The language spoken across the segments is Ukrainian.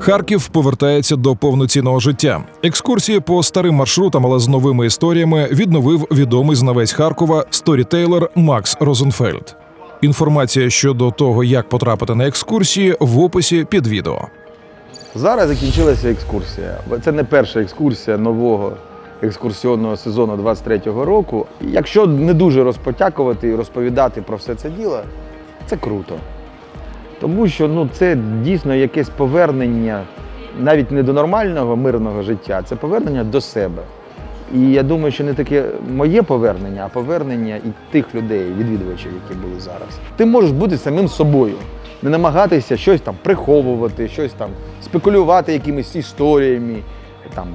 Харків повертається до повноцінного життя. Екскурсії по старим маршрутам, але з новими історіями відновив відомий знавець Харкова сторітейлер Макс Розенфельд. Інформація щодо того, як потрапити на екскурсії, в описі під відео. Зараз закінчилася екскурсія. Це не перша екскурсія нового екскурсіонного сезону 23-го року. Якщо не дуже розпотякувати і розповідати про все це діло, це круто. Тому що ну, це дійсно якесь повернення навіть не до нормального мирного життя, це повернення до себе. І я думаю, що не таке моє повернення, а повернення і тих людей, відвідувачів, які були зараз. Ти можеш бути самим собою, не намагатися щось там приховувати, щось там спекулювати якимись історіями, там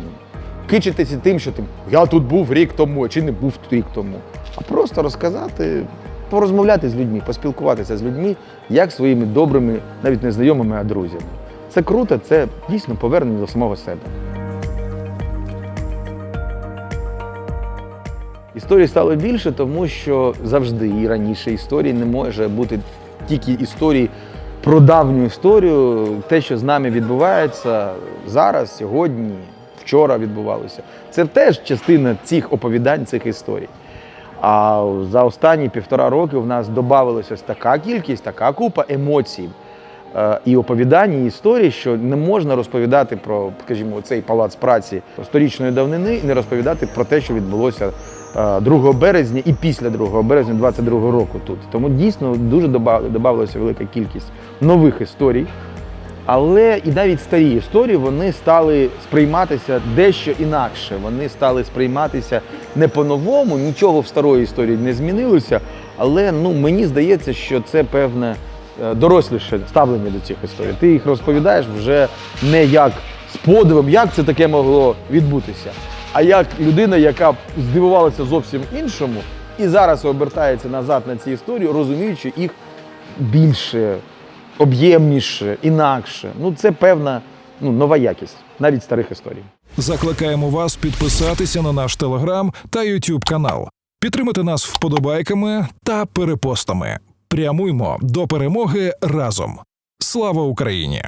кичитися тим, що ти я тут був рік тому, чи не був рік тому. А просто розказати, порозмовляти з людьми, поспілкуватися з людьми, як своїми добрими, навіть не знайомими, а друзями. Це круто, це дійсно повернення до самого себе. Історій стало більше, тому що завжди і раніше історії не може бути тільки історії про давню історію, те, що з нами відбувається зараз, сьогодні, вчора відбувалося. Це теж частина цих оповідань, цих історій. А за останні півтора роки в нас додавалася така кількість, така купа емоцій е, і оповідань, і історій, що не можна розповідати про, скажімо, цей палац праці сторічної давнини і не розповідати про те, що відбулося е, 2 березня і після 2 березня 22 року тут. Тому дійсно дуже додавалася велика кількість нових історій. Але і навіть старі історії вони стали сприйматися дещо інакше. Вони стали сприйматися не по-новому, нічого в старої історії не змінилося. Але ну мені здається, що це певне е, доросліше ставлення до цих історій. Ти їх розповідаєш вже не як з подивом, як це таке могло відбутися, а як людина, яка здивувалася зовсім іншому, і зараз обертається назад на ці історії, розуміючи їх більше, об'ємніше, інакше. Ну це певна ну, нова якість, навіть старих історій. Закликаємо вас підписатися на наш телеграм та Ютуб канал, підтримати нас вподобайками та перепостами. Прямуймо до перемоги разом. Слава Україні!